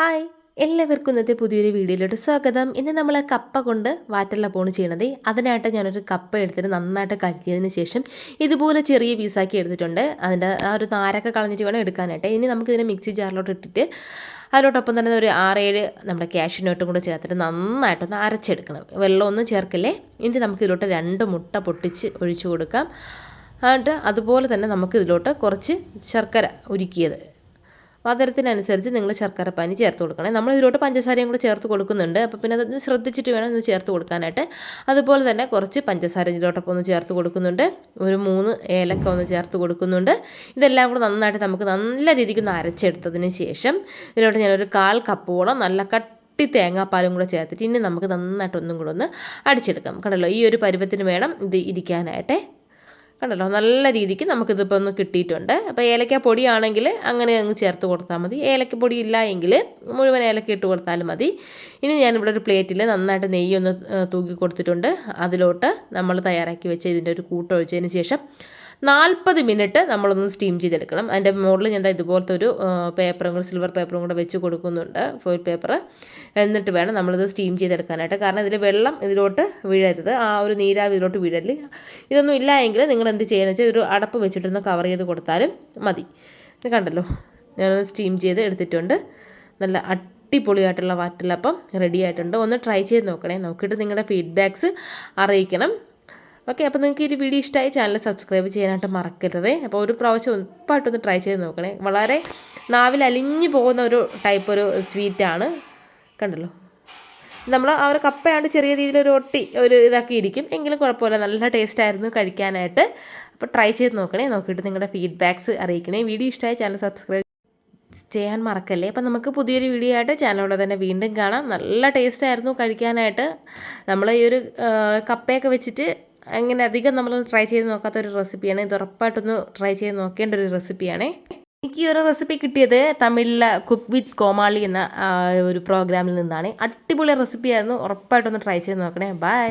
Hi എല്ലാവർക്കും ഇന്നത്തെ പുതിയൊരു വീഡിയോയിലോട്ട് സ്വാഗതം. ഇന്ന് നമ്മൾ കപ്പ കൊണ്ട് വാറ്റല്ല പോണ് ചെയ്യണത്. അതിനായിട്ട് ഞാനൊരു കപ്പ എടുത്തിട്ട് നന്നായിട്ട് കഴുകിയതിന് ശേഷം ഇതുപോലെ ചെറിയ പീസാക്കി എടുത്തിട്ടുണ്ട്. അതിന്റെ ആ ഒരു നാരൊക്കെ കളഞ്ഞിട്ട് വേണം എടുക്കാനായിട്ട്. ഇനി നമുക്കിതിനെ മിക്സി ജാറിലോട്ട് ഇട്ടിട്ട് അതിലോട്ടൊപ്പം തന്നെ ഒരു ആറേഴ് നമ്മുടെ ക്യാഷിനോട്ടും കൂടെ ചേർത്തിട്ട് നന്നായിട്ടൊന്ന് അരച്ചെടുക്കണം. വെള്ളമൊന്നും ചേർക്കല്ലേ? ഇനി നമുക്ക് ഇതിലോട്ട് രണ്ട് മുട്ട പൊട്ടിച്ച് ഒഴിച്ചു കൊടുക്കാം. എന്നിട്ട് അതുപോലെ തന്നെ നമുക്ക് ഇതിലോട്ട് കുറച്ച് ശർക്കര ഉരുക്കിയത് മധുരത്തിനനുസരിച്ച് നിങ്ങൾ ശർക്കരപ്പാനി ചേർത്ത് കൊടുക്കണം. നമ്മൾ ഇതിലോട്ട് പഞ്ചസാരയും കൂടെ ചേർത്ത് കൊടുക്കുന്നുണ്ട്. അപ്പോൾ പിന്നെ അതൊന്ന് ശ്രദ്ധിച്ചിട്ട് വേണം ഒന്ന് ചേർത്ത് കൊടുക്കാനായിട്ട്. അതുപോലെ തന്നെ കുറച്ച് പഞ്ചസാര ഇതിലോട്ടൊപ്പം ഒന്ന് ചേർത്ത് കൊടുക്കുന്നുണ്ട്. ഒരു മൂന്ന് ഏലക്ക ഒന്ന് ചേർത്ത് കൊടുക്കുന്നുണ്ട്. ഇതെല്ലാം കൂടെ നന്നായിട്ട് നമുക്ക് നല്ല രീതിക്ക് ഒന്ന് അരച്ചെടുത്തതിന് ശേഷം ഇതിലോട്ട് ഞാനൊരു കാൽ കപ്പോളം നല്ല കട്ടി തേങ്ങാപ്പാലും കൂടെ ചേർത്തിട്ട് ഇനി നമുക്ക് നന്നായിട്ട് ഒന്നും കൂടെ ഒന്ന് അടിച്ചെടുക്കാം. കണ്ടല്ലോ ഈ ഒരു പരുവത്തിന് വേണം ഇത് ഇരിക്കാനായിട്ട്. കണ്ടല്ലോ? നല്ല രീതിക്ക് നമുക്കിതിപ്പോൾ ഒന്ന് കിട്ടിയിട്ടുണ്ട്. അപ്പോൾ ഏലക്ക പൊടിയാണെങ്കിൽ അങ്ങനെ അങ്ങ് ചേർത്ത് കൊടുത്താൽ മതി. ഏലക്ക പൊടി ഇല്ല എങ്കിൽ മുഴുവൻ ഏലക്ക ഇട്ട് കൊടുത്താലും മതി. ഇനി ഞാനിവിടെ ഒരു പ്ലേറ്റിൽ നന്നായിട്ട് നെയ്യൊന്ന് തൂക്കി കൊടുത്തിട്ടുണ്ട്. അതിലോട്ട് നമ്മൾ തയ്യാറാക്കി വെച്ച ഇതിന്റെ ഒരു കൂട്ടൊഴിച്ചതിന് ശേഷം നാൽപ്പത് മിനിറ്റ് നമ്മളൊന്ന് സ്റ്റീം ചെയ്തെടുക്കണം. അതിന്റെ മുകളിൽ ഞാൻ ഇതുപോലത്തെ ഒരു പേപ്പറും കൂടെ സിൽവർ പേപ്പറും കൂടെ വെച്ച് കൊടുക്കുന്നുണ്ട്. ഫോയിൽ പേപ്പർ എന്നിട്ട് വേണം നമ്മളിത് സ്റ്റീം ചെയ്തെടുക്കാനായിട്ട്. കാരണം ഇതിൽ വെള്ളം ഇതിലോട്ട് വീഴരുത്. ആ ഒരു നീരാവ് ഇതിലോട്ട് വീഴരുത്. ഇതൊന്നും ഇല്ല എങ്കിൽ നിങ്ങൾ എന്ത് ചെയ്യുന്നത് വെച്ചാൽ ഒരു അടപ്പ് വെച്ചിട്ടൊന്ന് കവർ ചെയ്ത് കൊടുത്താലും മതി. ഇത് കണ്ടല്ലോ. ഞാനൊന്ന് സ്റ്റീം ചെയ്ത് എടുത്തിട്ടുണ്ട്. നല്ല അടിപൊളിയായിട്ടുള്ള വാറ്റലപ്പം റെഡി ആയിട്ടുണ്ട്. ഒന്ന് ട്രൈ ചെയ്ത് നോക്കണേ. നോക്കിയിട്ട് നിങ്ങളുടെ ഫീഡ്ബാക്ക്സ് അറിയിക്കണം. ഓക്കെ അപ്പോൾ നിങ്ങൾക്ക് ഈ വീഡിയോ ഇഷ്ടമായി ചാനൽ സബ്സ്ക്രൈബ് ചെയ്യാനായിട്ട് മറക്കരുത്. അപ്പോൾ ഒരു പ്രാവശ്യം ഉറപ്പായിട്ടൊന്ന് ട്രൈ ചെയ്ത് നോക്കണേ. വളരെ നാവിൽ അലിഞ്ഞു പോകുന്ന ഒരു ടൈപ്പ് ഒരു സ്വീറ്റാണ് കണ്ടല്ലോ? നമ്മൾ ആ ഒരു കപ്പയാണ്ട് ചെറിയ രീതിയിൽ ഒരു ഒട്ടി ഒരു ഇതാക്കി ഇരിക്കും. എങ്കിലും കുഴപ്പമില്ല നല്ല ടേസ്റ്റ് ആയിരുന്നു കഴിക്കാനായിട്ട്. അപ്പോൾ ട്രൈ ചെയ്ത് നോക്കണേ. നോക്കിയിട്ട് നിങ്ങളുടെ ഫീഡ്ബാക്ക്സ് അറിയിക്കണേ. വീഡിയോ ഇഷ്ടമായി ചാനൽ സബ്സ്ക്രൈബ് ചെയ്യാൻ മറക്കല്ലേ? അപ്പം നമുക്ക് പുതിയൊരു വീഡിയോ ആയിട്ട് ചാനലോടെ തന്നെ വീണ്ടും കാണാം. നല്ല ടേസ്റ്റ് ആയിരുന്നു കഴിക്കാനായിട്ട്. നമ്മൾ ഈ ഒരു കപ്പയൊക്കെ വെച്ചിട്ട് അങ്ങനെ അധികം നമ്മൾ ട്രൈ ചെയ്ത് നോക്കാത്ത ഒരു റെസിപ്പിയാണ് ഇത് ഉറപ്പായിട്ടൊന്ന് ട്രൈ ചെയ്ത് നോക്കേണ്ട ഒരു റെസിപ്പിയാണ് എനിക്ക് ഈ ഒരു റെസിപ്പി കിട്ടിയത് തമിഴിലെ കുക്ക് വിത്ത് കോമാളി എന്ന ഒരു പ്രോഗ്രാമിൽ നിന്നാണ്. അടിപൊളി റെസിപ്പിയായിരുന്നു ഉറപ്പായിട്ടൊന്ന് ട്രൈ ചെയ്ത് നോക്കണേ. ബൈ